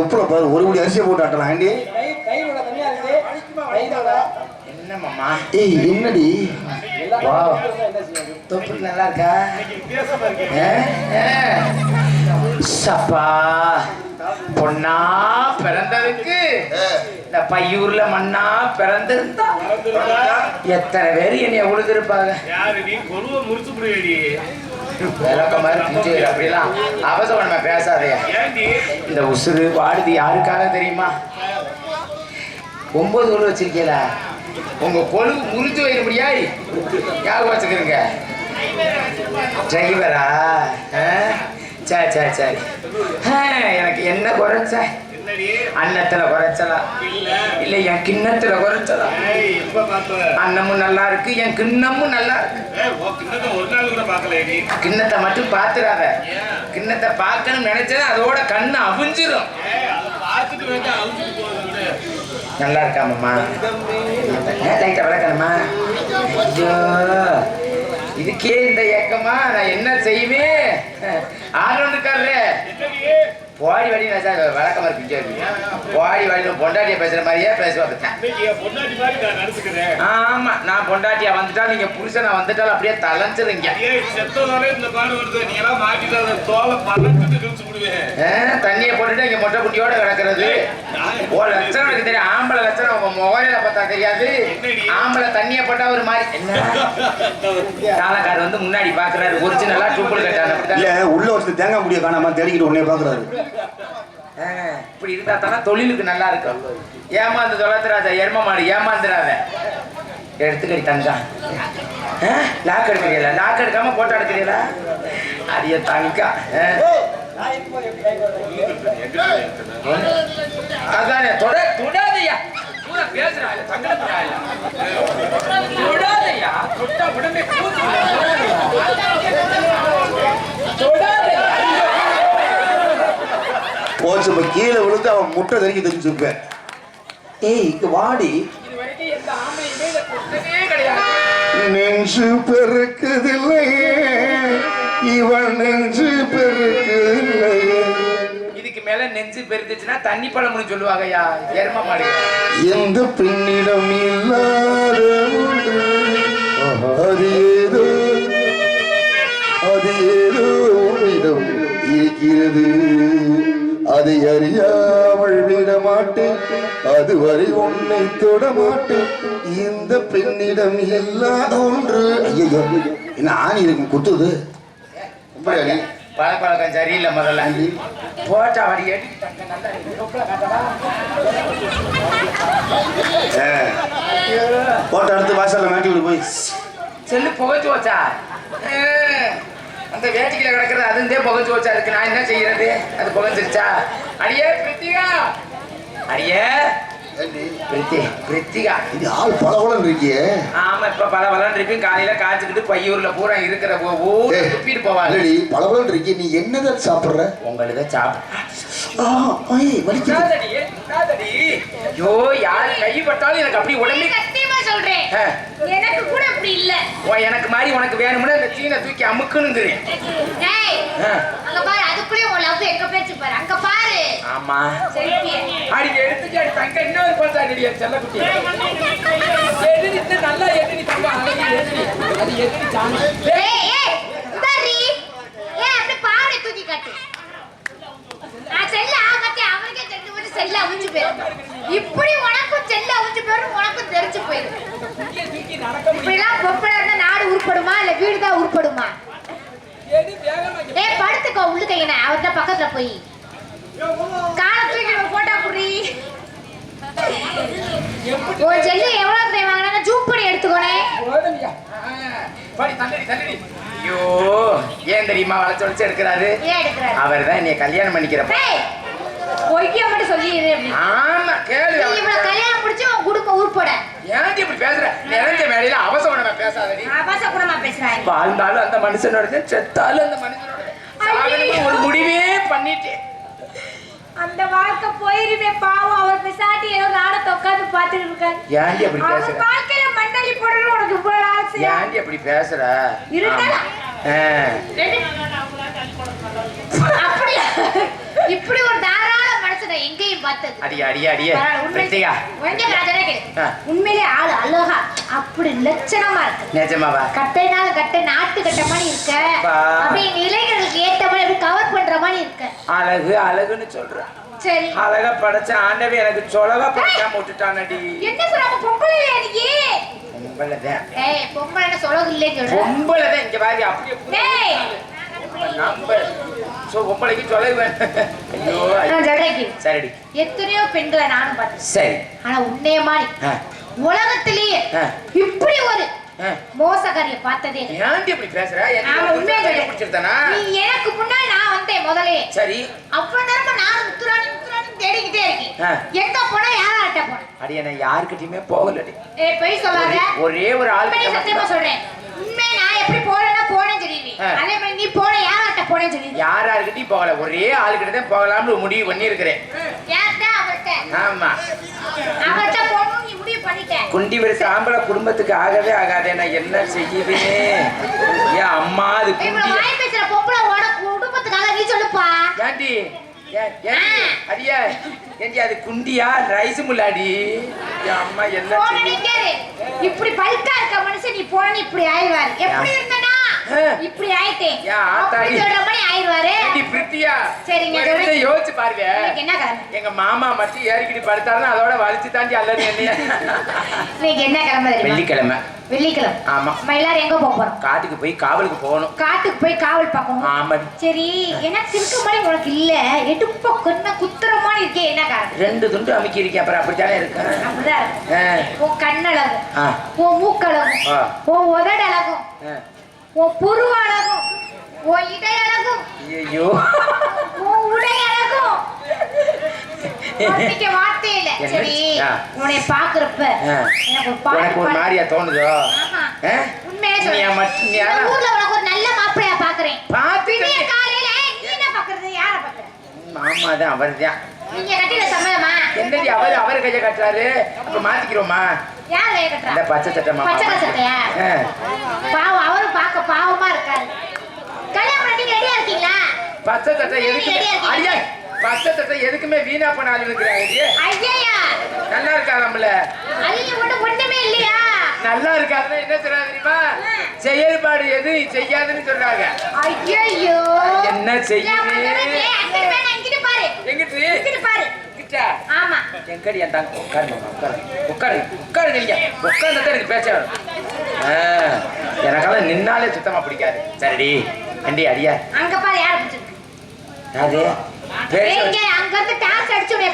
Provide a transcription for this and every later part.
துப்புல பாரு. ஒரு முடி அரிசியை போட்டு ஆட்டலாம். ஆண்டி என்னம்மா ஏய் என்னடி? வா. தொப்பு நல்லா இருக்கா. சப்பா. பொண்ணா பிறந்ததுக்கு. இந்த பையூர்ல மண்ணா பிறந்திருந்தா. எத்தனை பேர் என்னைய உழுதுருப்பாங்க யாரு நீ? கொருவ முறிச்சு புடியடி விளக்கம் மாதிரி புரிஞ்சு அப்படிலாம் அவசரம் நம்ம இந்த உசுறு வாடுது யாருக்காக தெரியுமா? ஒன்பது கொழு வச்சிருக்கீல உங்க கொழு முறிஞ்சு வைக்கிறபடியா ஞாபகம் வச்சுக்கிறீங்க டிரைவரா? சரி சரி சரி எனக்கு என்ன குறைச்ச? அன்னத்துல குறைச்சலா இல்ல. என் கிண்ணத்துல குறைச்சலா அன்னமும் நல்லா இருக்கு என் கிண்ணமும் நல்லா இருக்கு. கிண்ணத்தை மட்டும் பாத்துறாத கிண்ணத்தை பார்க்கணும்னு நினைச்சா அதோட கண்ணு அவிஞ்சிரும். நல்லா இருக்காமம்மா. லைட்டா விளக்கணுமா ஐயோ. இதுக்கே இந்த ஏக்கமா நான் என்ன செய்வேன்? ஆர்வம் போடி வழி நான் வழக்கமா இருக்கு போடி வழி பொண்டாட்டிய பேசுற மாதிரியே பேசுவாங்க ஆமா நான் பொண்டாட்டியா வந்துட்டா நீங்க புருஷனா வந்துட்டாலும் அப்படியே தலைஞ்சிருங்க ஏய் செத்ததாலே இந்த பாடு வருது. நீ எல்லாம் மாட்டிட்டு தோலை பழக்கிட்டு தண்ணியை போட்டுட்டு இங்க மொட்டை குட்டியோட கிடக்குறது. ஓ லட்சணம் எனக்கு தெரியும் ஆம்பளை லட்சணம் உங்க முகரையில பார்த்தா தெரியாது. ஆம்பளை தண்ணியை போட்டா ஒரு மாதிரி. என்ன? தாளக்காரர் வந்து முன்னாடி பாக்குறாரு ஒரிஜினலா ட்ரிபிள் கட்டான இல்ல உள்ள வச்சு தேங்காய் முடிய காணாம தேடிக்கிட்டு உடனே பாக்குறாரு இப்படி இருந்தா தானே தொழிலுக்கு நல்லா இருக்கும். ஏமாந்து தொலைத்துறாத எரும மாடு ஏமாந்துடாத எடுத்துக்கடி தங்கா லாக் எடுக்கிறீங்களா? லாக் எடுக்காம போட்டோ எடுக்கிறீங்களா? அடிய தங்கா. அதானே தொட தொடாதையா பூரா பேசுறாங்க தங்கடா தொடாதையா தொட்டா உடனே போச்சு இப்ப கீழே விழுந்து அவன் முட்டை தெரிஞ்சு தெரிஞ்சுப்பேன் ஏய் இங்க வாடி. நெஞ்சு பெருக்குதில்லையே. இவன் நெஞ்சு பெருக்குதில்லையே இதுக்கு மேல நெஞ்சு பெருத்துச்சுன்னா தண்ணி பழம்னு சொல்லுவாங்கய்யா. எரும மாடு. எந்த பெண்ணிடம் இல்லாத அது ஏதோ அது ஏதோ உன்னிடம் இருக்கிறது. அதை அறியாமல் விட மாட்டேன் அதுவரை உன்னை தொட மாட்டேன் இந்த பெண்ணிடம் இல்லாத ஒன்று. ஐயோ என்ன ஆணி இருக்கும்? குத்துது. அப்படியா நீ? பழக்க வழக்கம் சரியில்லை முதல்ல. போட்டா வடி? போட்டோ எடுத்து வாசல்ல மாட்டி விடு போய். செல்லு புகைச்சு வச்சா அந்த வேட்டிக்கில கிடக்குறது அது இருந்தே புகைச்சு வச்சா இருக்கு நான் என்ன செய்யறது? அது புகைச்சிருச்சா அடியே பிரித்திகா அடியே. பிரித்திகா இது ஆள் பளபளன்னு இருக்கியே. ஆமா இப்ப பல பலன் இருப்பீங்க காலையில காய்ச்சிக்கிட்டு பையூர்ல பூரா இருக்கிற ஊர் துப்பிட்டு போவாங்க. இல்லடி இருக்கியே நீ என்னதான் சாப்பிடுற? உங்களுக்கு சாப்பிட்டு ஆ, ஐய், யார் கை பட்டாலும் எனக்கு அப்படி உடம்பே சொல்றேன். எனக்கு கூட அப்படி இல்ல. உன் எனக்கு மாதிரி உனக்கு வேணும்னா இந்த சீனை தூக்கி அமுக்குனுங்கிறேன் ஆ. அங்க பாரு அதுக்குள்ளே உன் லவ் எங்க பேச்சு பாரு. அங்க பாரு. ஆமா. செல்ஃபி அடி எடுத்துச்சு அடி தங்க இன்னொரு பண்றா அடி என் செல்லக்குட்டி. எதிரித்து நல்லா எதிரி தங்க அது எதிரி சாமி ஏய் ஏய் ஏய் அப்படி பாவடை தூக்கி காட்டு. நான் செல்ல ஆகத்தி அவனுக்கே தெரிஞ்சு போச்சு செல்ல அவிஞ்சு போயிரும் இப்படி உனக்கும் செல்ல அவிஞ்சு போயிரும் உனக்கும் தெரிஞ்சு போயிரும் தூக்கி நடக்க இப்படிலாம் பொம்பளை இருந்தா நாடு உருப்படுமா இல்ல வீடு தான் உருப்படுமா ஏய் படுத்துக்கோ உள்ளுக்க என்ன? அவர்கிட்ட பக்கத்துல போய். காலை தூக்கி ஒரு போட்டோ புடி. உன் செல்லு எவ்வளவு ரூபாய் வாங்கினா ஜூம் பண்ணி எடுத்துக்கோனே. ஐயோ ஏன் தெரியுமா வளைச்சு வளைச்சு எடுக்கிறாரு? அவர் தான் என்னைய கல்யாணம் பண்ணிக்கிறப்ப. பொய்ய மட்டும் அப்படி ஆமா கேளு. இவ்வளவு கல்யாணம் முடிச்சு உன் குடும்ப உருப்பட. ஏன்டி இப்படி பேசுற? நிறைஞ்ச மேடையில அவசரமா பேசாதடி. ஆபாச குணமா பேசுறாங்க வாழ்ந்தாலும் அந்த மனுஷனோட செத்தாலும் அந்த மனுஷனோட ஒரு முடிவே பண்ணிட்டேன். அந்த வாழ்க்கை போயிருமே பாவம். அவர் பிசாட்டி ஏதோ நாடத்தை உட்காந்து பாத்துட்டு இருக்காரு. ஏன்டி அப்படி பேசுற? வாழ்க்கையில மண்ணள்ளி போடணும் உனக்கு இவ்வளவு ஆசையா? ஏன்டி அப்படி பேசுற? இருந்தாலும். ஆமா. ஆ. அப்படியா இப்படி ஒரு தாராள மனுஷனை எங்கேயும் பார்த்தது. அடியே அடியே அடியே பரவாயில்ல, உண்மை- பிரித்திகா உண்மையிலே நான் சொல்றேன் கேளு. ஆ. உண்மையிலே ஆளு அழகா. அப்படி லட்சணமா இருக்கு. நிஜமாவா? கட்டைனால கட்டை நாட்டு கட்ட மாதிரி இருக்க. அப்படி இளைஞர்களுக்கு ஏத்த மாதிரி அப்படி கவர் பண்ற மாதிரி இருக்க. அழகு அழகுன்னு சொல்ற. சரி. அழகா படைச்ச ஆண்டவே எனக்கு சொலகா படைக்காம விட்டுட்டானடி என்ன சொல்றாங்க பொம்பளை நீ? பொம்பளைதான் ஏய் பொம்பளை சொல்லது இல்லைன்னு சொல்ற. பொம்பளைதான் இங்க பாரு அப்படியே சொல்லுவேன் ஐயோ. சரிடி எத்தனையோ பெண்களை நானும் பார்த்தேன் சரி ஆனா உன்னைய மாதிரி. உலகத்திலேயே. இப்படி ஒரு ஆ. மோசக்காரிய பார்த்ததே. ஏன்டி இப்படி பேசுற உண்மையா. பிடிச்சிருந்தானா நீ எனக்கு முன்னாடி நான் வந்தேன் முதலே சரி அவ்வளவு நேரமா நான் முத்துராணி முத்துராணி தேடிக்கிட்டே இருக்கேன். எங்க போனா யாராட்ட போனேன் அடியே நான் யாருக்கிட்டயுமே போகலடி ஏய் பொய் சொல்லாத ஒரே- ஒரே ஆள் உண்மையை சத்தியமா சொல்றேன் உண்மை நான் எப்படி ஆ. அதே மாதிரி நீ போன போனேன்னு சொல்லிடுவேன் யார் யாருக்கிட்டையும் போகல. ஒரே ஆளுக்கிட்ட தான் போகலாம்னு முடிவு யார்கிட்ட? அவர்கிட்ட. ஆமா. அவர்கிட்ட போகணும் நீ முடிவு பண்ணிட்ட. குண்டி வரிசை ஆம்பளை குடும்பத்துக்கு ஆகவே ஆகாதே நான் என்ன செய்யுவேன் ஏன் அம்மா அது குண்டி வாய் பேசுற பொம்பளை ஓட குடும்பத்துக்காக நீ சொல்லுப்பா ஏண்டி அடியா ஏண்டி அது குண்டியா ரைஸ் முல்லாடி என் அம்மா என்ன இப்படி பல்கா இருக்க மனுஷன் நீ போன இப்படி ஆயிடுவாரு. எப்படி இருந்தனா ஆ. இப்படி ஆயிட்டேன் ஏன் ஆத்தாடி? அப்படி சொல்ற மாதிரி ஆயிடுவாரு. ஏண்டி பிரித்தியா? சரிங்க. யோசிச்சு பாருங்க. என்ன கிழமை எங்க மாமா மட்டும் ஏறிக்கிட்டு படுத்தாருன்னா அதோட வலிச்சு தாண்டி அல்லது என்னைய. இன்னைக்கு என்ன கிழமை தெரியுமா? வெள்ளிக்கிழமை. வெள்ளிக்கிழமை. ஆமா. நம்ம எல்லாரும் எங்க போக போறோம்? காட்டுக்கு போய் காவலுக்கு போகணும். காட்டுக்கு போய் காவல் பார்க்கணும். ஆமாடி சரி எனக்கு இருக்க மாதிரி உனக்கு இல்ல. எடுப்ப கண்ண குத்துற மாதிரி இருக்கே என்ன காரணம்? ரெண்டு துண்டு அமுக்கி இருக்கேன் அப்புறம் அப்படித்தானே அப்படிதான் இருக்கு. ஆ, உன் கண்ணழகு உன் மூக்கழகும் ஆ. உன் உதடழகும். உன் புருவ அழகும் உன் இடை அழகும் ஐயோ உன் உடை அழகும் வார்த்தைக்கு வார்த்தை இல்ல? சரி. உன்னை பாக்குறப்ப. எனக்கு ஒரு பாட்டு. மாதிரியா தோணுதோ? உண்மையா சொல்றேன். ஊர்ல உனக்கு ஒரு நல்ல மாப்பிள்ளையா பாக்குறேன். கட்டி- காலையில நீ என்ன பாக்குறது? யார பாக்குற? மாமா தான் அவர் தான் நீங்க கட்டிட சம்மதமா என்னடி அவர் அவர் கையை கட்டுறாரு? அப்ப மாத்திக்கிறோமா? யார் கைய கட்டுறா? இந்த பச்சை சட்டை மாமா. பச்சை சட்டையா. பாவம் அவரும் பார்க்க பாவமா இருக்காரு. கல்யாணம் பண்ணி ரெடியா இருக்கீங்களா? பச்சை சட்டை இருக்கீங்க? அடியே பச்சை சட்டை எதுக்குமே வீணா பண்ண ஆள் இருக்கிறாங்க ஐயா நல்லா இருக்காராம்ல ஐயா ஒண்ணு ஒண்ணுமே இல்லையா? நல்லா இருக்காருன்னா என்ன சொல்றாங்க தெரியுமா? செயல்பாடு எது செய்யாதுன்னு சொல்றாங்க. ஐயோ என்ன செய்யுது? இங்கிட்டு பாரு. எங்கிட்டு? பாரு. ஆமா. எங்கடி என் தாங்க உட்காருங்க உட்காரு உட்காரு உட்காருங்க நீங்க உட்கார்ந்து எனக்கு பேச்ச எனக்கெல்லாம் நின்னாலே சுத்தமா பிடிக்காது. சரிடி அண்டி அடியா? அங்க பாரு யார அது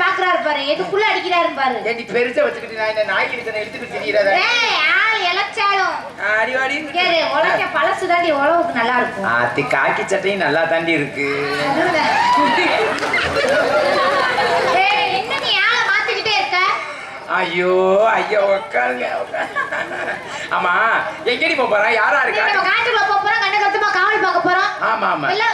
பாக்குறாரு பாரு. எதுக்குள்ள அடிக்கிறாரு பாரு. ஏண்டி பெருசா வச்சுக்கிட்டு நான் இந்த நாய்க்கு இத்தனை எடுத்துட்டு தெரியாத ஏய் ஆள் இழைச்சாலும். அடிவாடி கேரு உழைக்க பழசு தாண்டி உழவுக்கு நல்லா இருக்கும். ஆத்தி காக்கி சட்டையும் நல்லா தாண்டி இருக்கு. ஏய், என்ன நீ ஆளை மாத்திக்கிட்டே இருக்க ஐயோ ஐயோ உட்காருங்க. ஆமா எங்கடி போப் போறா? யாரா இருக்கா? நம்ம காட்டுக்குள்ள போப் போறோம் கண்ணு கருத்துமா காவல் பார்க்க போறோம். ஆமா ஆமா. இல்ல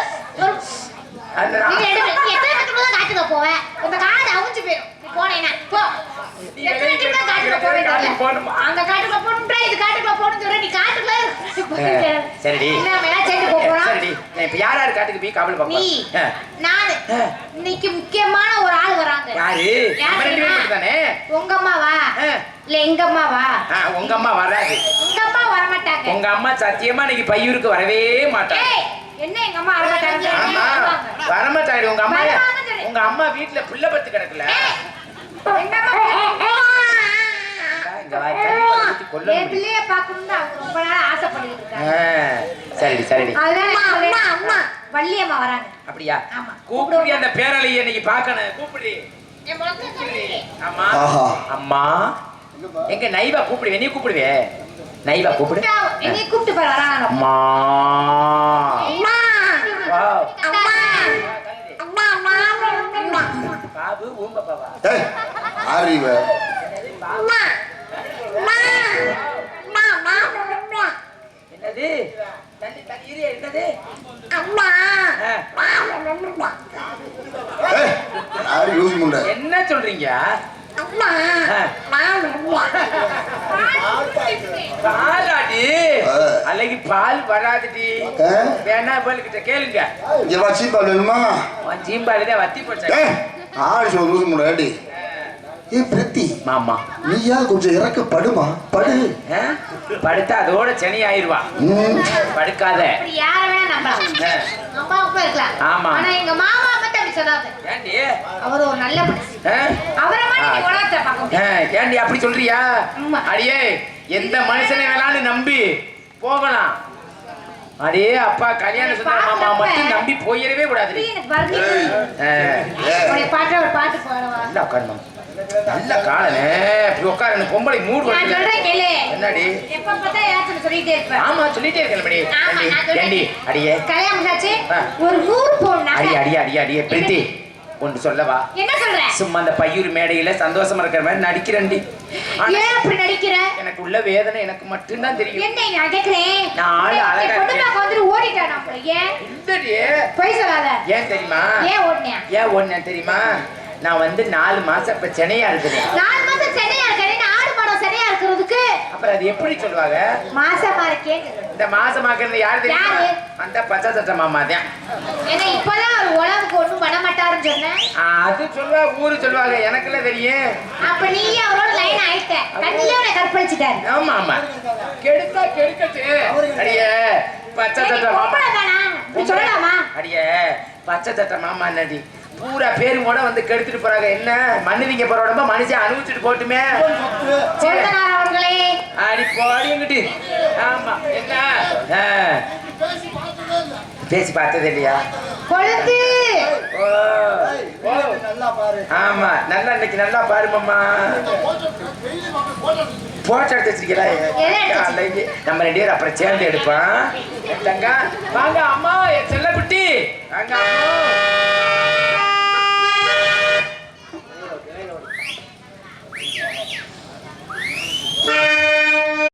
அந்த நீ எத்தனை மணிக்கு தான் காட்டுக்கு போவ? இந்த காடு அவுஞ்சு போயிடும் நீ போனேன்னா போ. எத்தனை மணிக்கு தான் காட்டுக்கு போவேன் போகணுமா? அங்க காட்டுக்குள்ள போகணும்டா இது காட்டுக்குள்ள போகணும்னு சொல்ற நீ காட்டுக்குள்ள சரிடி. என்ன நம்ம எல்லாம் சேர்ந்து போப் போறோம் சரிடி இப்ப யார் யார் காட்டுக்கு போய் காவல் பாப்பா நானு. இன்னைக்கு முக்கியமான ஒரு ஆள் வராங்க. யாரு? நம்ம ரெண்டு? பேரும் தானே உங்க அம்மாவா. இல்ல எங்க அம்மாவா ஆ, உங்க அம்மா வராது. உங்க அம்மா வரமாட்டாங்க. உங்க அம்மா சத்தியமா இன்னைக்கு பையூருக்கு வரவே மாட்டாங்க என்ன எங்க அம்மா வரமாட்டாங்க? ஆமா வரமாட்டாடி உங்க அம்மா. உங்க அம்மா வீட்டுல புள்ள பத்து கிடக்குல. எங்க அம்மா இங்க வா, தண்ணி ஊத்தி கொல்ல என். பிள்ளைய பார்க்கணும்னு அவங்க ரொம்ப நாளா ஆசைப்பட்டுட்டு இருக்காங்க. சரிடி சரிடி அம்மா வள்ளியம்மா வராங்க. அப்படியா? ஆமா. கூப்பிடு அந்த பேரலையை இன்னைக்கு பார்க்கணும்? கூப்பிடு. ஆமா. அம்மா. எங்க நைவா கூப்பிடுவே நீ கூப்பிடுவே? நைவா கூப்பிடு. என்னை கூப்பிட்டு பாரு வராங்க. அம்மா. அம்மா. அம்மா. அம்மா அம்மா. பாபு ஊம்ப பாபா அறிவ அம்மா அம்மா அம்மா அம்மா என்னது என்னது அம்மா! யாரு யூஸ் முண்டை? என்ன சொல்றீங்க? அம்மா. பாலாடி. அன்னைக்கு பால் வராதுடி? வேணா போல்கிட்ட கேளுங்க. இங்க வச்சு வேணுமா? உன் சீம்பாலு தான் வத்தி போச்சு ஆடி சொல்ல யூஸ் ஏய் பிரித்தி மாமா. நீயா கொஞ்சம் இறக்க படுமா படு? படுத்தா அதோட சனி ஆயிருவா ம். படுக்காத. ஆமா. ஆனா எங்க மாமா ஏண்டி? அவர் ஒரு நல்ல அப்படி சொல்றியா. அடியே எந்த மனுஷனை வேணாலும் நம்பி போகலாம். அடே அப்பா கல்யாண சுந்தர மாமா மட்டும் நம்பி போயிடவே கூடாது பாட்டு ஒரு பாட்டு பாடவா உட்காருமா நல்ல காலனே. இப்படி உட்காரு எனக்கு பொம்பளை மூடு என்னடி? எப்ப பார்த்தா ஏதாச்சும் சொல்லிட்டே இருப்பேன் ஆமா சொல்லிட்டே இருக்கேன் மடி ஏண்டி அடியே. கல்யாணம். ஒரு நூறு பவுன் அடி அடி அடி அடியே பிரீத்தி ஒன்று சொல்லவா என்ன சொல்ற? சும்மா அந்த பையூர் மேடையில சந்தோஷமா இருக்கிற மாதிரி நடிக்கிறேன்டி. ஏன் அப்படி நடிக்கிற? எனக்கு உள்ள வேதனை எனக்கு மட்டும்தான் தெரியும். என்ன நடிக்கிறேன் நான் அழகா பொண்ணு இருக்கேன். பார்க்க வந்துட்டு ஓடிட்டான் அப்படி ஏன்? இல்லடி பொய் சொல்லாத. ஏன் தெரியுமா? ஏன் ஓடினியா? ஏன் ஒண்ணு தெரியுமா? நான் வந்து நாலு மாசம் இப்ப சென்னையா இருக்கிறேன். நாலு மாசம் சென்னையா இருக்கேன் ஆடு மாடம் சென்னையா இருக்கிறதுக்கு? அப்புறம் அது எப்படி சொல்லுவாங்க? மாசமா இருக்கேன் இந்த மாசமாக்குறது யாரு தெரியுமா? அந்த பச்சை சட்ட மாமா தான். ஏன்னா இப்பதான் அவர் உலகுக்கு ஒண்ணும் பண்ண மாட்டாருன்னு சொன்னேன். அது சொல்லுவா ஊரு சொல்லுவாங்க. எனக்குள்ள தெரியும். அப்ப நீ அவரோட லைன் ஆயிட்ட கண்ணிலே உன்னை கற்பழிச்சிட்டாரு. ஆமா ஆமா. கெடுத்தா கெடுக்கட்டு. அடியே பச்சை சட்ட மாமா. சொல்லலாமா? அடியே பச்சை சட்ட மாமா நடி பூரா பேரும் கூட வந்து கெடுத்துட்டு போறாங்க. என்ன? மண்ணுவீங்க போற உடம்ப மனுஷன் அனுபவிச்சுட்டு போட்டுமே. அடி போடிங்கிட்டு ஆமா என்ன. பேசி பார்த்தது இல்லையா? கொழுந்து ஆமா நல்லா இன்னைக்கு நல்லா பாரு மாமா. போட்டோ எடுத்து வச்சிருக்கீங்களா? நம்ம ரெண்டு பேரும் அப்புறம் சேர்ந்து எடுப்போம். தங்க வாங்க அம்மா.